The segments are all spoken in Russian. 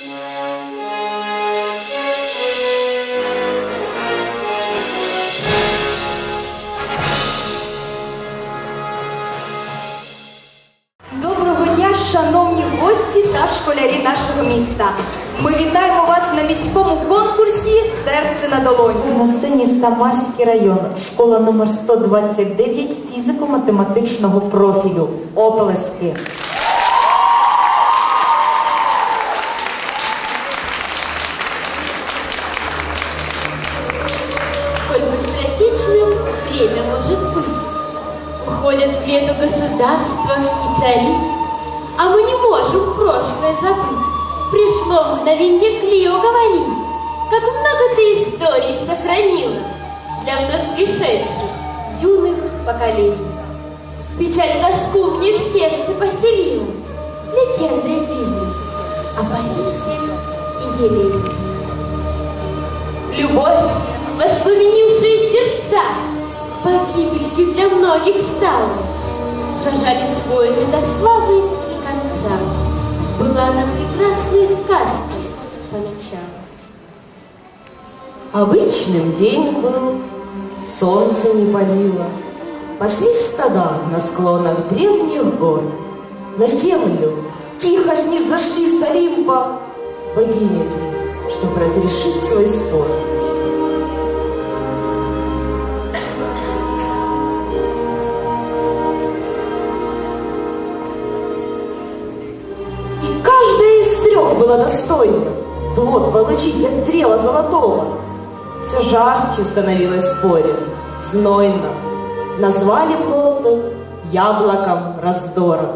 Доброго дня, шановні гості та школярі нашого міста. Ми вітаємо вас на міському конкурсі Серце на долоні. На сцені Самарський район, школа номер 129 фізико-математичного профілю. Оплески. Государства и цари, а мы не можем прошлое забыть. Пришло мгновенье Клио говорить, как много ты историй сохранила для вновь пришедших юных поколений. Печаль тоску мне в сердце поселила, легенда единая о Борисе и Елене. Любовь, воспламенившая сердца, погибелью для многих стала. Сражались воины до славы и конца. Была она прекрасной сказкой поначалу. Обычным день был, солнце не палило, Паслись стада на склонах древних гор. На землю тихо снизошли с Олимпа Богини три, чтоб разрешить свой спор. Была достойна плод получить от древа золотого. Все жарче становилось споре, знойно. Назвали плод яблоком раздора.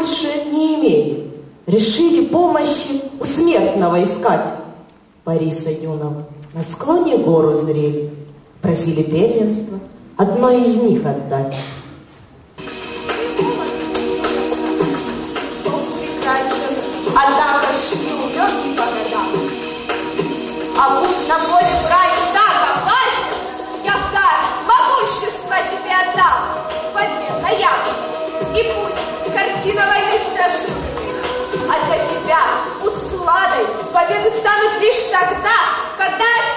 Больше не имели. Решили помощи у смертного искать. Бориса юного на склоне гору зрели. Просили первенство одной из них отдать. Однако тогда,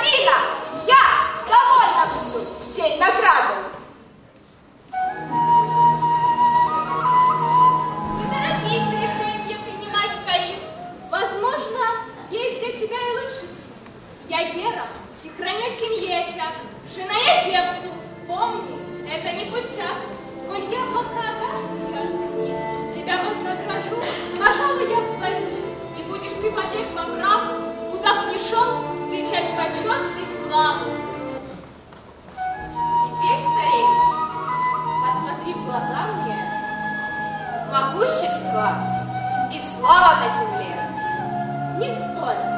славу. Теперь, царевич, посмотри в глаза мне, могущество и слава на земле не стоят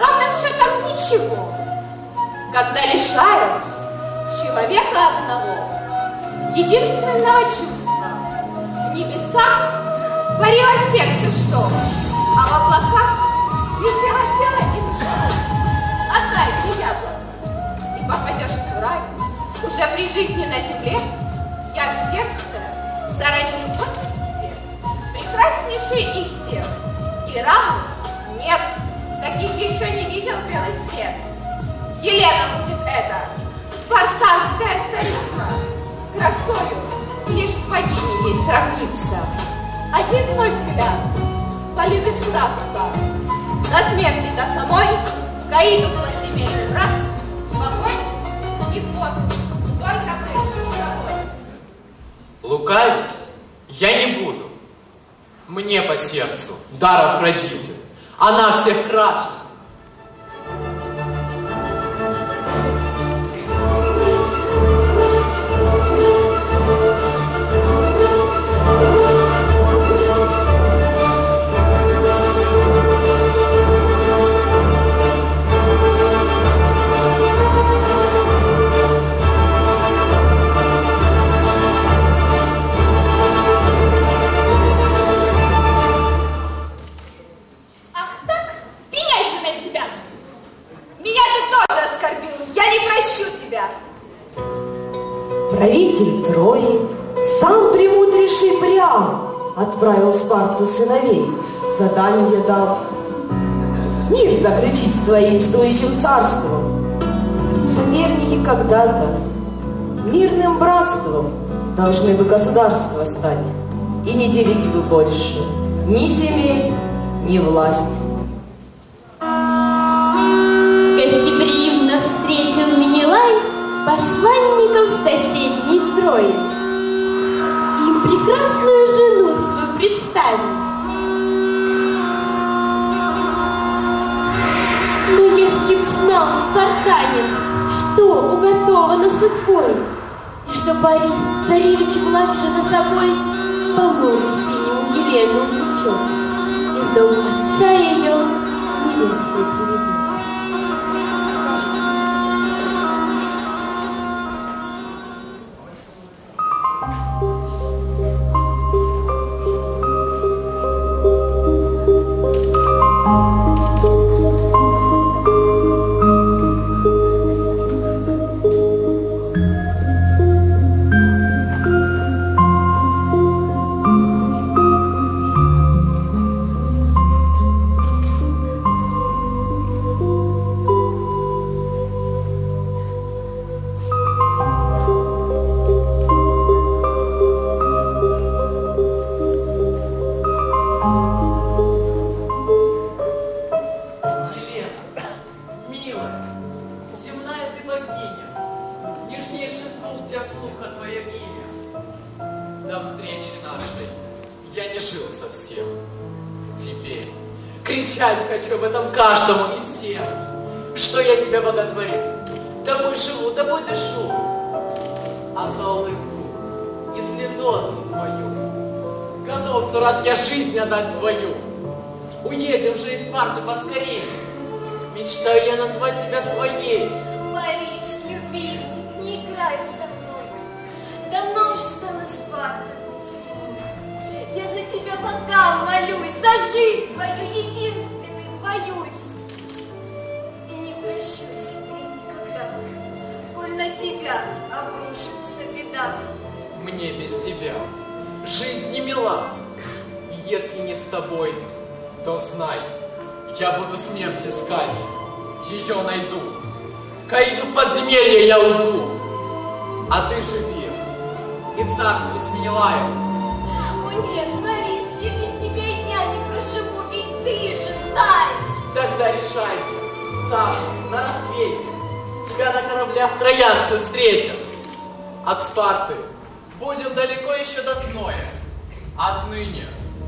ровным счетом ничего, когда лишают человека одного единственного чувства. В небесах творило сердце что, а в жизни на земле я в сердце заранее любовь к тебе, прекраснейший из тех. И равных нет, таких еще не видел белый свет. Елена будет это, спартанская царица, красою лишь с богиней ей сравнится. Один твой взгляд полюбит сравка, надсмертника самой, Гаиду белосемейный брат, в огонь и в воду, Лукавить я не буду. Мне по сердцу дар Афродиты. Она всех краше. Правитель Трои, сам премудрейший Приам отправил Спарту сыновей, задание дал мир заключить с воинствующим царством. Соперники когда-то мирным братством должны бы государства стать и не делить бы больше ни земель, ни власть. Трои. Им прекрасную жену свою представил. Но если б знал спартанец, что уготовано судьбой, и что Борис царевич младше за собой по морю синему Елену влечет, и в дом отца ее звук для слуха твое имя. До встречи нашей я не жил совсем. Теперь кричать хочу об этом каждому и всем, что я тебя боготворю, тобой живу, тобой дышу, а за улыбку и слезу одну твою готов сто раз я жизнь отдать свою. Уедем же из Спарты поскорее. Мечтаю я назвать тебя своей. Борис, любимый, не играй со мной. Давно уж стало Спарта. Я за тебя богам молюсь, за жизнь твою единственным боюсь. И не прощу себе никогда, коль на тебя обрушится беда. Мне без тебя жизнь не мила. И если не с тобой, то знай, я буду смерть искать. Ее найду. Каиду в подземелье я уйду. А ты живи. И царство с Менелаем. О нет, Борис, я без тебя и дня не проживу, ведь ты же знаешь. Тогда решайся. Завтра, на рассвете, тебя на кораблях троянцы встретят. От Спарты будем далеко еще до зноя. Отныне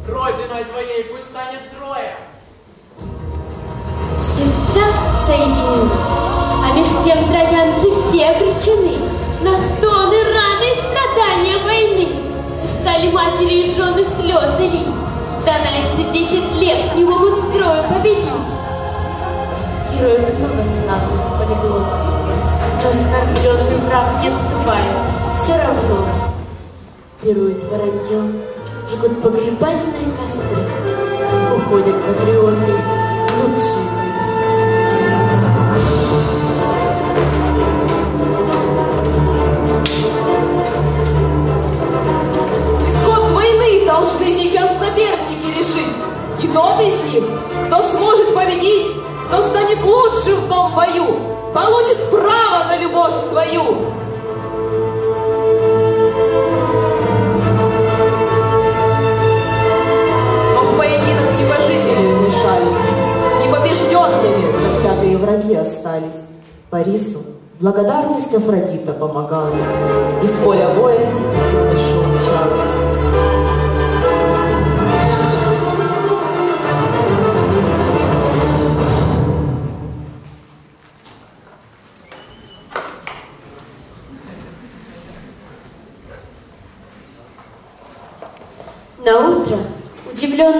родиной твоей пусть станет Троя. Сердца соединились, обречены на стоны, раны и страдания войны. Устали матери и жены слезы лить, донайцы десять лет не могут Трою победить. Героев много славных полегло, но оскорбленный враг не отступает, все равно. Пирует вороньем, жгут погребальные костры, уходят патриоты лучшие. Решить. И тот из них, кто сможет победить, кто станет лучшим в том бою, получит право на любовь свою. Непобежденными заклятые враги остались. Борису благодарность Афродита помогала, из поля боя умчала.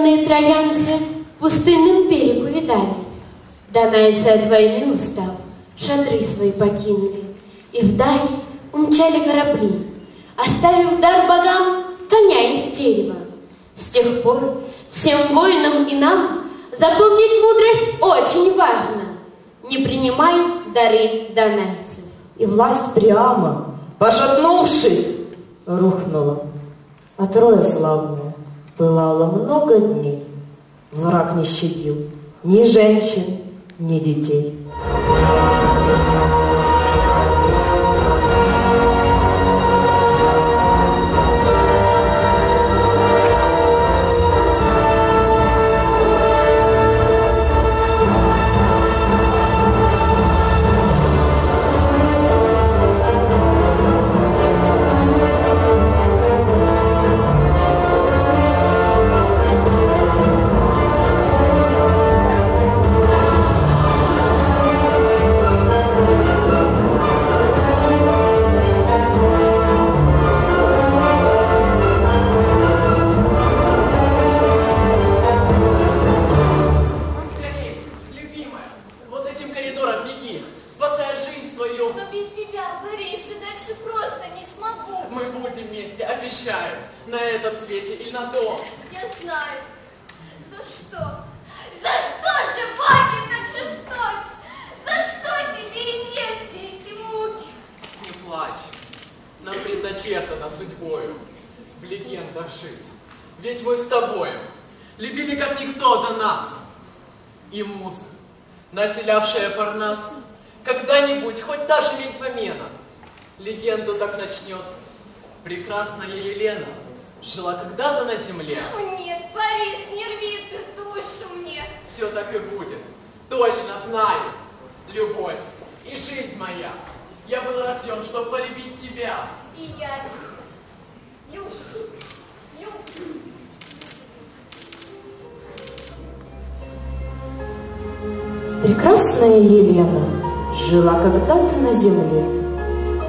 Удивленные троянцы пустынным берег увидали. Донайцы от войны устав, шатры свои покинули, и вдали умчали корабли, оставив дар богам коня из дерева. С тех пор всем воинам и нам запомнить мудрость очень важно. Не принимай дары донайцев. И власть Приама, пошатнувшись, рухнула, а трое славное пылало много дней. Враг не щадил ни женщин, ни детей. Судьбою в легендах жить. Ведь мы с тобою любили как никто до нас. И муза, населявшая Парнас, когда-нибудь, хоть даже ведь помена, легенду так начнет. Прекрасная Елена жила когда-то на земле. О, нет, Борис, не рви ты душу мне. Все так и будет. Точно знаю. Любовь и жизнь моя. Я был рожден, чтобы полюбить тебя. И я тебя. Прекрасная Елена жила когда-то на земле.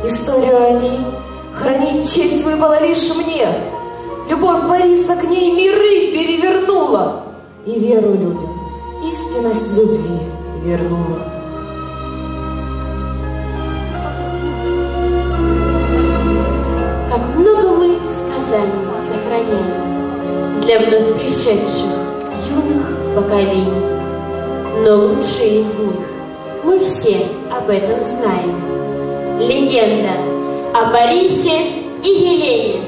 Историю о ней хранить честь выпала лишь мне. Любовь Бориса к ней миры перевернула и веру людям, истинность любви вернула. Для вновь пришедших юных поколений. Но лучшие из них мы все об этом знаем. Легенда о Борисе и Елене.